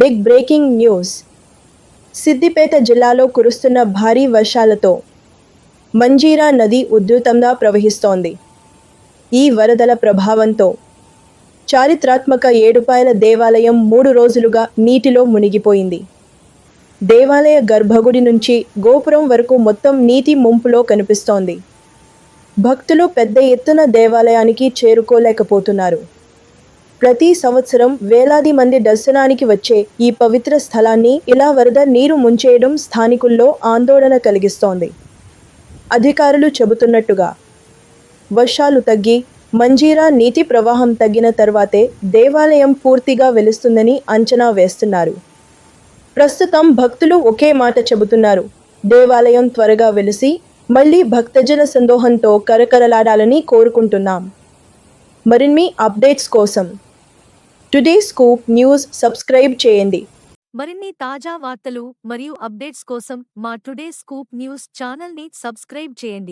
Big breaking news. Siddipet జిల్లాలో కురుస్తున్న భారీ వర్షాలతో మంజీరా నది ఉధృతంగా ప్రవహిస్తోంది. ఈ వరదల ప్రభావంతో చారిత్రాత్మక ఏడుపాయల దేవాలయం మూడు రోజులుగా నీటిలో మునిగిపోయింది. దేవాలయ గర్భగుడి నుంచి గోపురం వరకు మొత్తం నీటి ముంపులో కనిపిస్తోంది. భక్తులు పెద్ద ఎత్తున దేవాలయానికి చేరుకోలేకపోతున్నారు. ప్రతి సంవత్సరం వేలాది మంది దర్శనానికి వచ్చే ఈ పవిత్ర స్థలాన్ని ఇలా వరద నీరు ముంచేయడం స్థానికుల్లో ఆందోళన కలిగిస్తోంది. అధికారులు చెబుతున్నట్టుగా వర్షాలు తగ్గి మంజీరా నీటి ప్రవాహం తగ్గిన తర్వాతే దేవాలయం పూర్తిగా వెలుస్తుందని అంచనా వేస్తున్నారు. ప్రస్తుతం భక్తులు ఒకే మాట చెబుతున్నారు దేవాలయం త్వరగా వెలిసి మళ్ళీ భక్తజన సందోహంతో కరకరలాడాలని కోరుకుంటున్నాం. మరిన్ని అప్డేట్స్ కోసం టుడే స్కూప్ న్యూస్ సబ్స్క్రైబ్ చేయండి. మరిన్ని తాజా వార్తలు మరియు అప్డేట్స్ కోసం మా టుడే స్కూప్ న్యూస్ ఛానల్ని సబ్స్క్రైబ్ చేయండి.